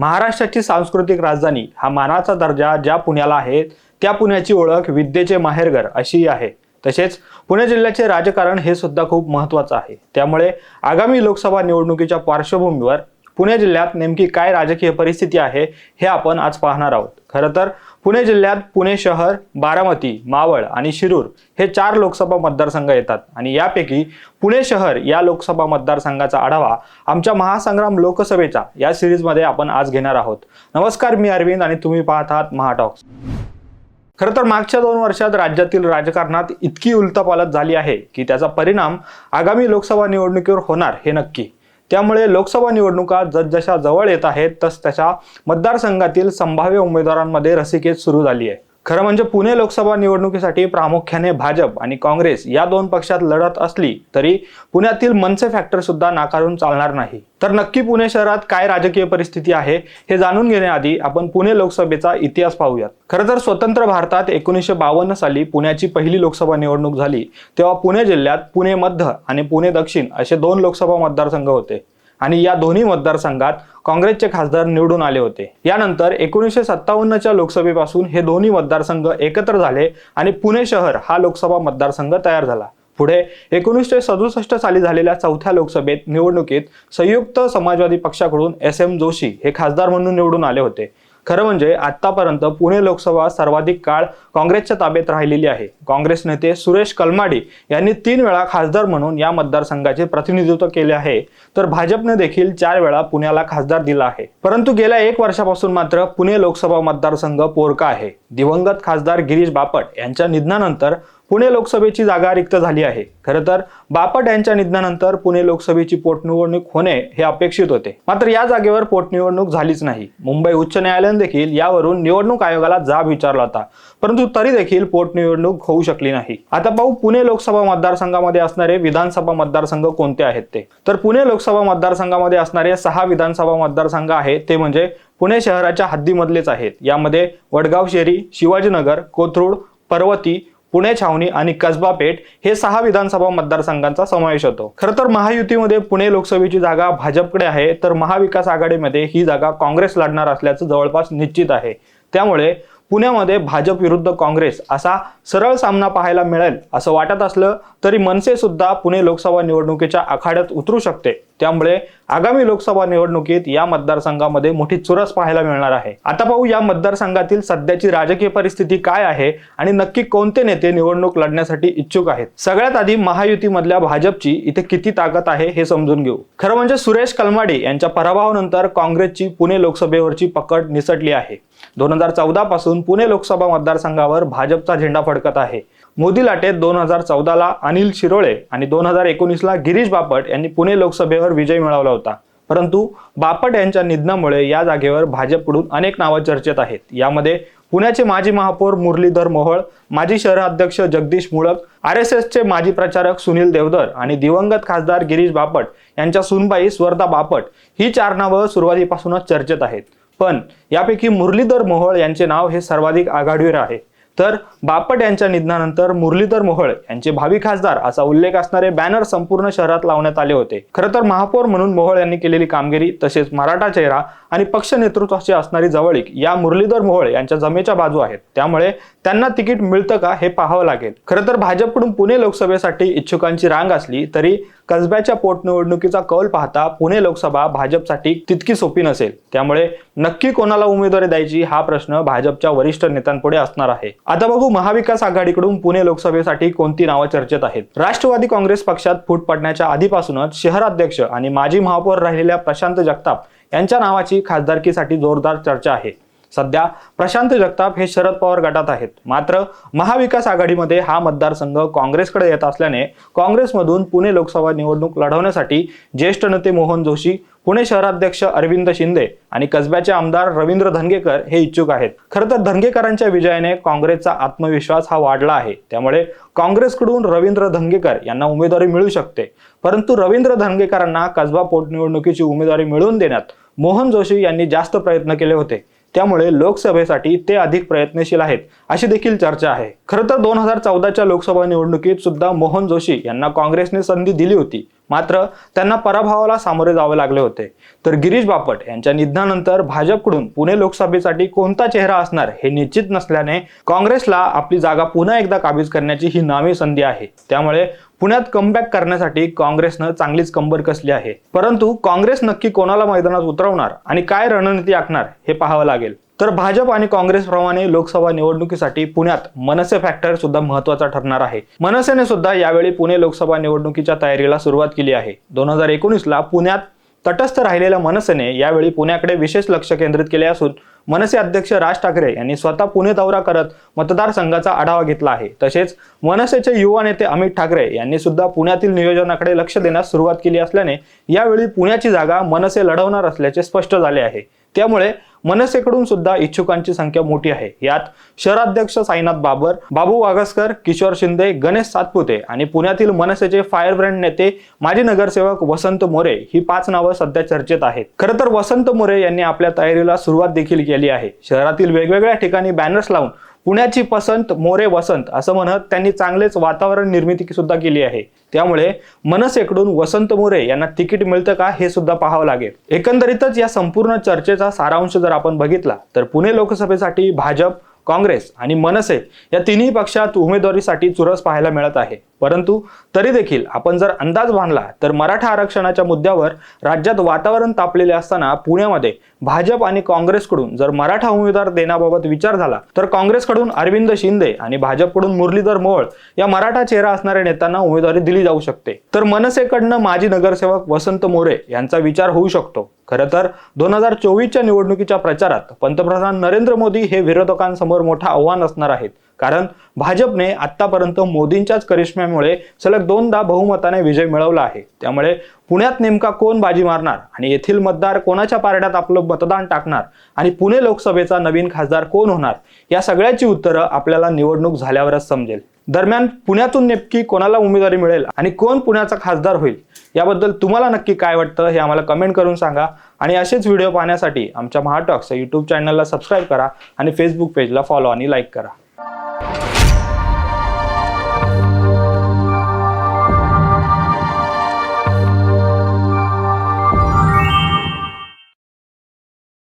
महाराष्ट्राची सांस्कृतिक राजधानी हा मानाचा दर्जा ज्या पुण्याला आहे त्या पुण्याची ओळख विद्येचे माहेरघर अशीही आहे. तसेच पुणे जिल्ह्याचे राजकारण हे सुद्धा खूप महत्त्वाचं आहे. त्यामुळे आगामी लोकसभा निवडणुकीच्या पार्श्वभूमीवर पुणे जिल्ह्यात नेमकी काय राजकीय परिस्थिती आहे हे आपण आज पाहणार आहोत. खरं तर पुणे जिल्ह्यात पुणे शहर बारामती मावळ आणि शिरूर हे चार लोकसभा मतदारसंघ येतात आणि यापैकी पुणे शहर या लोकसभा मतदारसंघाचा आढावा आमच्या महासंग्राम लोकसभेचा या सिरीजमध्ये आपण आज घेणार आहोत. नमस्कार मी अरविंद आणि तुम्ही पाहत आहात महाटॉक्स. खरं तर मागच्या दोन वर्षात राज्यातील राजकारणात इतकी उलथापालथ झाली आहे की त्याचा परिणाम आगामी लोकसभा निवडणुकीवर होणार हे नक्की. त्यामुळे लोकसभा निवडणुका जसजशा जवळ येत आहेत तस तशा मतदारसंघातील संभाव्य उमेदवारांमध्ये रसिकेत सुरू झाली आहे. खरं म्हणजे पुणे लोकसभा निवडणुकीसाठी प्रामुख्याने भाजप आणि काँग्रेस या दोन पक्षात लढत असली तरी पुण्यातील मनसे फॅक्टर सुद्धा नाकारून चालणार नाही. तर नक्की पुणे शहरात काय राजकीय परिस्थिती आहे हे जाणून घेण्याआधी आपण पुणे लोकसभेचा इतिहास पाहूयात. खरं तर स्वतंत्र भारतात एकोणीसशे बावन्न साली पुण्याची पहिली लोकसभा निवडणूक झाली तेव्हा पुणे जिल्ह्यात पुणे मध्य आणि पुणे दक्षिण असे दोन लोकसभा मतदारसंघ होते. आणि या दोन्ही मतदारसंघात काँग्रेसचे खासदार निवडून आले होते. यानंतर एकोणीसशे सत्तावन्नच्या लोकसभेपासून हे दोन्ही मतदारसंघ एकत्र झाले आणि पुणे शहर हा लोकसभा मतदारसंघ तयार झाला. पुढे एकोणीसशे सदुसष्ट साली झालेल्या चौथ्या लोकसभेत निवडणुकीत संयुक्त समाजवादी पक्षाकडून एस एम जोशी हे खासदार म्हणून निवडून आले होते. खरं म्हणजे आतापर्यंत पुणे लोकसभा सर्वाधिक काळ काँग्रेसच्या ताब्यात राहिलेली आहे. काँग्रेस नेते सुरेश कलमाडी यांनी तीन वेळा खासदार म्हणून या मतदारसंघाचे प्रतिनिधित्व केले आहे. तर भाजपने देखील चार वेळा पुण्याला खासदार दिला आहे. परंतु गेल्या एक वर्षापासून मात्र पुणे लोकसभा मतदारसंघ पोरका आहे. दिवंगत खासदार गिरीश बापट यांच्या निधनानंतर पुणे लोकसभेची जागा रिक्त झाली आहे. खरं तर बापट यांच्या निधनानंतर पुणे लोकसभेची पोटनिवडणूक होणे हे अपेक्षित होते. मात्र या जागेवर पोटनिवडणूक झालीच नाही. मुंबई उच्च न्यायालयाने देखील यावरून निवडणूक आयोगाला जाब विचारला होता. परंतु तरी देखील पोटनिवडणूक होऊ शकली नाही. आता पाहू पुणे लोकसभा मतदारसंघामध्ये असणारे विधानसभा मतदारसंघ कोणते आहेत ते? तर पुणे लोकसभा मतदारसंघामध्ये असणारे सहा विधानसभा मतदारसंघ आहेत ते म्हणजे पुणे शहराच्या हद्दीमधलेच आहेत. यामध्ये वडगाव शेरी शिवाजीनगर कोथरूड पर्वती पुणे छावणी आणि कसबा पेठ हे सहा विधानसभा मतदारसंघांचा समावेश होतो. खरं तर महायुतीमध्ये पुणे लोकसभेची जागा भाजपकडे आहे तर महाविकास आघाडीमध्ये ही जागा काँग्रेस लढणार असल्याचं जवळपास निश्चित आहे. त्यामुळे पुण्यामध्ये भाजप विरुद्ध काँग्रेस असा सरळ सामना पाहायला मिळेल असं वाटत असलं तरी मनसे सुद्धा पुणे लोकसभा निवडणुकीच्या आखाड्यात उतरू शकते. त्यामुळे आगामी लोकसभा निवडणुकीत या मतदारसंघामध्ये मोठी चुरस पाहायला मिळणार आहे. आता पाहू या मतदारसंघातील सध्याची राजकीय परिस्थिती काय आहे आणि नक्की कोणते नेते निवडणूक लढण्यासाठी इच्छुक आहेत. सगळ्यात आधी महायुतीमधल्या भाजपची इथे किती ताकद आहे हे समजून घेऊ. खरं म्हणजे सुरेश कलमाडे यांच्या पराभवानंतर काँग्रेसची पुणे लोकसभेवरची पकड निसटली आहे. दोन हजार चौदा पासून पुणे लोकसभा मतदारसंघावर भाजपचा झेंडा फडकत आहे. मोदी लाटेत दोन हजार चौदाला अनिल शिरोळे आणि दोन हजार एकोणीसला गिरीश बापट यांनी पुणे लोकसभेवर विजय मिळवला होता. परंतु बापट यांच्या निधनामुळे या जागेवर भाजपकडून अनेक नावं चर्चेत आहेत. यामध्ये पुण्याचे माजी महापौर मुरलीधर मोहोळ माजी शहराध्यक्ष जगदीश मुळक आर एस एसचे माजी प्रचारक सुनील देवधर आणि दिवंगत खासदार गिरीश बापट यांच्या सुनबाई स्वर्धा बापट ही चार नावं सुरुवातीपासूनच चर्चेत आहेत. पण यापैकी मुरलीधर मोहोळ यांचे नाव हे सर्वाधिक आघाडीवर आहे. तर बापट यांच्या निधनानंतर मुरलीधर मोहोळ यांचे भावी खासदार असा उल्लेख असणारे बॅनर संपूर्ण शहरात लावण्यात आले होते. खरं तर महापौर म्हणून मोहोळ यांनी केलेली कामगिरी तसेच मराठा चेहरा आणि पक्ष नेतृत्वाची असणारी जवळीक या मुरलीधर मोहोळ यांच्या जमेच्या बाजू आहेत. त्यामुळे त्यांना तिकीट मिळतं का हे पाहावं लागेल. खरं तर भाजपकडून पुणे लोकसभेसाठी इच्छुकांची रांग असली तरी कसब्याच्या पोटनिवडणुकीचा कौल पाहता पुणे लोकसभा भाजपसाठी तितकी सोपी नसेल. त्यामुळे नक्की कोणाला उमेदवारी द्यायची हा प्रश्न भाजपच्या वरिष्ठ नेत्यांपुढे असणार आहे. आता बघू महाविकास आघाडीकडून पुणे लोकसभेसाठी कोणती नावं चर्चेत आहेत? राष्ट्रवादी काँग्रेस पक्षात फूट पडण्याच्या आधीपासूनच शहराध्यक्ष आणि माजी महापौर राहिलेल्या प्रशांत जगताप यांच्या नावाची खासदारकीसाठी जोरदार चर्चा आहे. सध्या प्रशांत जगताप हे शरद पवार गटात आहेत. मात्र महाविकास आघाडीमध्ये हा मतदारसंघ काँग्रेसकडे येत असल्याने काँग्रेसमधून पुणे लोकसभा निवडणूक लढवण्यासाठी ज्येष्ठ नेते मोहन जोशी पुणे शहराध्यक्ष अरविंद शिंदे आणि कसब्याचे आमदार रवींद्र धनगेकर हे इच्छुक आहेत. खरं तर धनगेकरांच्या विजयाने काँग्रेसचा आत्मविश्वास हा वाढला आहे. त्यामुळे काँग्रेसकडून रवींद्र धनगेकर यांना उमेदवारी मिळू शकते. परंतु रवींद्र धनगेकरांना कसबा पोटनिवडणुकीची उमेदवारी मिळवून देण्यात मोहन जोशी यांनी जास्त प्रयत्न केले होते. त्यामुळे लोकसभेसाठी ते अधिक प्रयत्नशील आहेत अशी देखील चर्चा आहे. खरं तर दोन हजार चौदाच्या लोकसभा निवडणुकीत सुद्धा मोहन जोशी यांना काँग्रेसने संधी दिली होती. मात्र त्यांना पराभवाला सामोरे जावे लागले होते. तर गिरीश बापट यांच्या निधनानंतर भाजपकडून पुणे लोकसभेसाठी कोणता चेहरा असणार हे निश्चित नसल्याने काँग्रेसला आपली जागा पुन्हा एकदा काबीज करण्याची ही नामी संधी आहे. त्यामुळे पुण्यात कमबॅक करण्यासाठी काँग्रेसनं चांगलीच कंबर कसली आहे? परंतु काँग्रेस नक्की कोणाला मैदानात उतरवणार आणि काय रणनीती आखणार हे पाहावं लागेल. तर भाजप आणि काँग्रेसप्रमाणे लोकसभा निवडणुकीसाठी पुण्यात मनसे फॅक्टर सुद्धा महत्त्वाचा ठरणार आहे. मनसेने सुद्धा यावेळी पुणे लोकसभा निवडणुकीच्या तयारीला सुरुवात केली आहे. दोन हजार एकोणीसला पुण्यात तटस्थ राहिलेल्या मनसेने यावेळी पुण्याकडे विशेष लक्ष केंद्रित केले असून मनसे अध्यक्ष राज ठाकरे यांनी स्वतः पुणे दौरा करत मतदारसंघाचा आढावा घेतला आहे. तसेच मनसेचे युवा नेते अमित ठाकरे यांनी सुद्धा पुण्यातील नियोजनाकडे लक्ष देण्यास सुरुवात केली असल्याने यावेळी पुण्याची जागा मनसे लढवणार असल्याचे स्पष्ट झाले आहे. त्यामुळे मनसेकडून सुद्धा इच्छुकांची संख्या मोठी आहे. यात शहराध्यक्ष साईनाथ बाबर बाबू वागसकर किशोर शिंदे गणेश सातपुते आणि पुण्यातील मनसेचे फायर ब्रँड नेते माजी नगरसेवक वसंत मोरे ही पाच नावं सध्या चर्चेत आहेत. खरं तर वसंत मोरे यांनी आपल्या तयारीला सुरुवात देखील केली आहे. शहरातील वेगवेगळ्या ठिकाणी बॅनर्स लावून पुण्याची पसंत मोरे वसंत असं म्हणत त्यांनी चांगलेच वातावरण निर्मिती सुद्धा केली आहे. त्यामुळे मनसेकडून वसंत मोरे यांना तिकीट मिळतं का हे सुद्धा पाहावं लागेल. एकंदरीतच या संपूर्ण चर्चेचा सारांश जर आपण बघितला तर पुणे लोकसभेसाठी भाजप काँग्रेस आणि मनसे या तिन्ही पक्षात उमेदवारीसाठी चुरस पाहायला मिळत आहे. परंतु तरी देखील आपण जर अंदाज बांधला तर मराठा आरक्षणाच्या मुद्द्यावर राज्यात वातावरण तापलेले असताना पुण्यामध्ये भाजप आणि काँग्रेसकडून जर मराठा उमेदवार देण्याबाबत विचार झाला तर काँग्रेसकडून अरविंद शिंदे आणि भाजपकडून मुरलीधर मोहोळ या मराठा चेहरा असणाऱ्या नेत्यांना उमेदवारी दिली जाऊ शकते. तर मनसेकडनं माजी नगरसेवक वसंत मोरे यांचा विचार होऊ शकतो. खरं तर दोन हजार चोवीसच्या निवडणुकीच्या प्रचारात पंतप्रधान नरेंद्र मोदी हे विरोधकांसमोर मोठं आव्हान असणार आहेत. कारण भाजपने आतापर्यंत मोदींच्याच करिश्म्यामुळे सलग दोनदा बहुमताने विजय मिळवला आहे. त्यामुळे पुण्यात नेमका कोण बाजी मारणार आणि येथील मतदार कोणाच्या पारड्यात आपलं मतदान टाकणार आणि पुणे लोकसभेचा नवीन खासदार कोण होणार या सगळ्याची उत्तरं आपल्याला निवडणूक झाल्यावरच समजेल. दरम्यान पुण्यातून नेमकी कोणाला उमेदवारी मिळेल आणि कोण पुण्याचा खासदार होईल याबद्दल तुम्हाला नक्की काय वाटतं हे आम्हाला कमेंट करून सांगा. आणि असेच व्हिडिओ पाहण्यासाठी आमच्या महाटॉक्स या यूट्यूब चॅनलला सबस्क्राईब करा आणि फेसबुक पेजला फॉलो आणि लाईक करा.